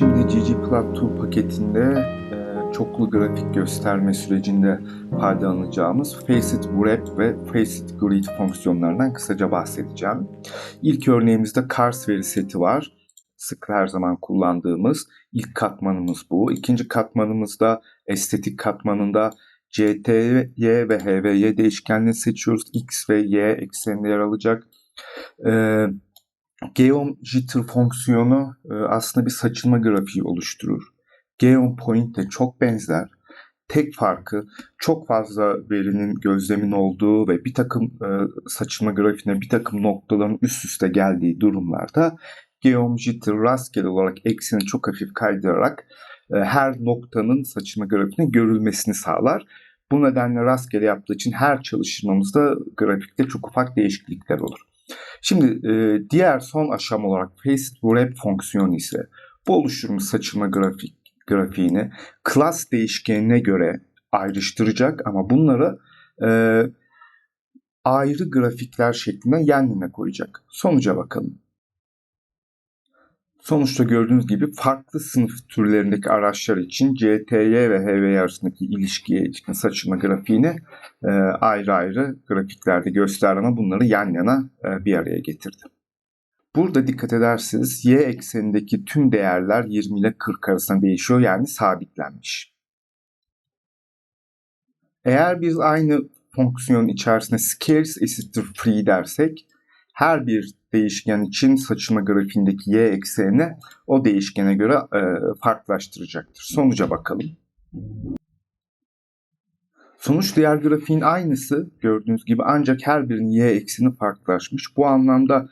Şimdi ggplot 2 paketinde e, çoklu grafik gösterme sürecinde faydalanacağımız Faceit Wrap ve Faceit Grid fonksiyonlarından kısaca bahsedeceğim. İlk örneğimizde Cars veri seti var. Sık her zaman kullandığımız ilk katmanımız bu. İkinci katmanımızda estetik katmanında CTY ve HVY değişkenleri seçiyoruz. X ve Y ekseninde alacak. Ee, Geom jitter fonksiyonu e, aslında bir saçılma grafiği oluşturur. Geom point de çok benzer. Tek farkı çok fazla verinin gözlemin olduğu ve bir takım e, saçılma grafiğine bir takım noktaların üst üste geldiği durumlarda Geom jitter rastgele olarak ekseni çok hafif kaydırarak e, her noktanın saçılma grafiğine görülmesini sağlar. Bu nedenle rastgele yaptığı için her çalışmamızda grafikte çok ufak değişiklikler olur. Şimdi e, diğer son aşama olarak Faceit Wrap fonksiyonu ise bu oluşturmuş saçılma grafik, grafiğini class değişkenine göre ayrıştıracak ama bunları e, ayrı grafikler şeklinde yan yana koyacak. Sonuca bakalım. Sonuçta gördüğünüz gibi farklı sınıf türlerindeki araçlar için CTY ve HVY arasındaki ilişkiye ilişkin saçılma grafiğini e, ayrı ayrı grafiklerde gösterdi ama bunları yan yana e, bir araya getirdi. Burada dikkat ederseniz y eksenindeki tüm değerler 20 ile 40 arasında değişiyor yani sabitlenmiş. Eğer biz aynı fonksiyon içerisinde scarce eşittir free dersek her bir değişken için saçılma grafiğindeki y eksenini o değişkene göre e, farklılaştıracaktır. Sonuca bakalım. Sonuç diğer grafiğin aynısı gördüğünüz gibi ancak her birinin y ekseni farklılaşmış. Bu anlamda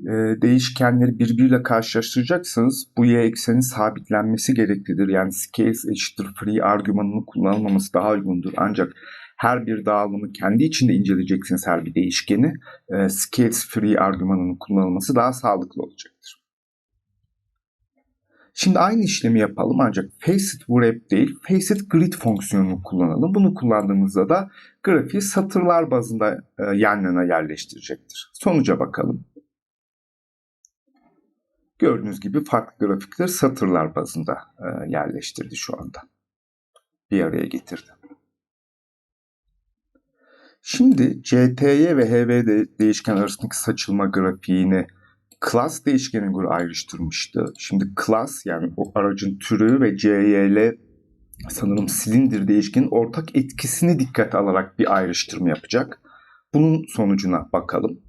e, değişkenleri birbiriyle karşılaştıracaksanız bu y eksenin sabitlenmesi gereklidir. Yani scales eşittir free argümanının kullanılmaması daha uygundur. Ancak her bir dağılımı kendi içinde inceleyeceksiniz her bir değişkeni. E, scales free argümanının kullanılması daha sağlıklı olacaktır. Şimdi aynı işlemi yapalım ancak Faceit Wrap değil, Faceit Grid fonksiyonunu kullanalım. Bunu kullandığımızda da grafiği satırlar bazında e, yan yana yerleştirecektir. Sonuca bakalım. Gördüğünüz gibi farklı grafikleri satırlar bazında e, yerleştirdi şu anda. Bir araya getirdi. Şimdi CTY ve HV değişken arasındaki saçılma grafiğini class değişkenine göre ayrıştırmıştı. Şimdi class yani o aracın türü ve CYL sanırım silindir değişkenin ortak etkisini dikkate alarak bir ayrıştırma yapacak. Bunun sonucuna bakalım.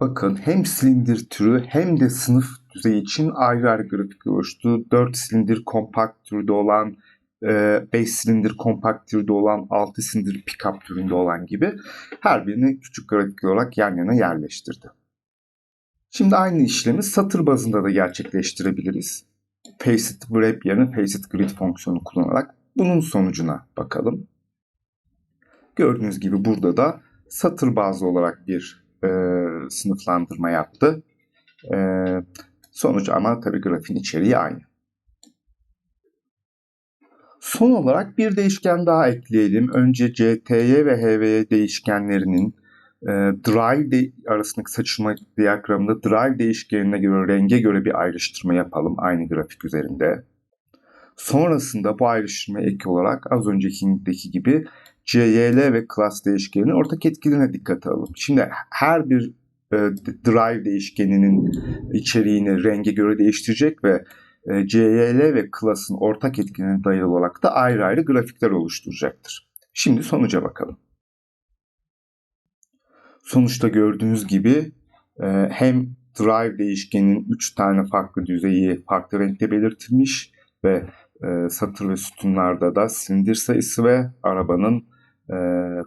Bakın hem silindir türü hem de sınıf düzeyi için ayrı ayrı grafik oluştu. 4 silindir kompakt türde olan 5 e, silindir kompakt türde olan 6 silindir pickup türünde olan gibi her birini küçük grafik olarak yan yana yerleştirdi. Şimdi aynı işlemi satır bazında da gerçekleştirebiliriz. Faceit Wrap yerine Faceit Grid fonksiyonu kullanarak bunun sonucuna bakalım. Gördüğünüz gibi burada da satır bazlı olarak bir e, sınıflandırma yaptı. E, sonuç ama tabii grafiğin içeriği aynı. Son olarak bir değişken daha ekleyelim. Önce CTY ve HVY değişkenlerinin e, drive de, arasındaki saçılma diyagramında drive değişkenine göre renge göre bir ayrıştırma yapalım aynı grafik üzerinde. Sonrasında bu ayrıştırma ek olarak az öncekindeki gibi CYL ve class değişkeninin ortak etkilerine dikkat alalım. Şimdi her bir e, drive değişkeninin içeriğini renge göre değiştirecek ve e, CYL ve class'ın ortak etkilerine dayalı olarak da ayrı ayrı grafikler oluşturacaktır. Şimdi sonuca bakalım. Sonuçta gördüğünüz gibi e, hem drive değişkeninin 3 tane farklı düzeyi farklı renkte belirtilmiş ve e, satır ve sütunlarda da silindir sayısı ve arabanın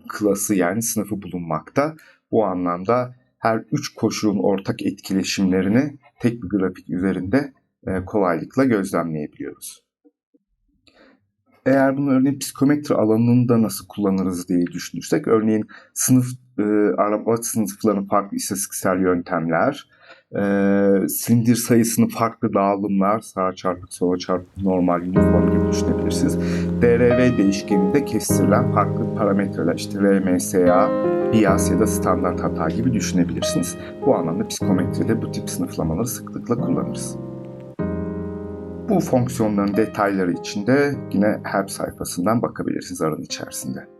klası yani sınıfı bulunmakta. Bu anlamda her üç koşulun ortak etkileşimlerini tek bir grafik üzerinde e, kolaylıkla gözlemleyebiliyoruz. Eğer bunu örneğin psikometri alanında nasıl kullanırız diye düşünürsek, örneğin sınıf e, araba sınıflarının farklı istatistiksel yöntemler, e, silindir sayısını farklı dağılımlar, sağa çarpık, sola çarpık, normal, uniform gibi düşünebilirsiniz. DRV değişkeninde kestirilen farklı parametreler işte RMSA, bias ya da standart hata gibi düşünebilirsiniz. Bu anlamda psikometride bu tip sınıflamaları sıklıkla kullanırız. Bu fonksiyonların detayları için de yine help sayfasından bakabilirsiniz arın içerisinde.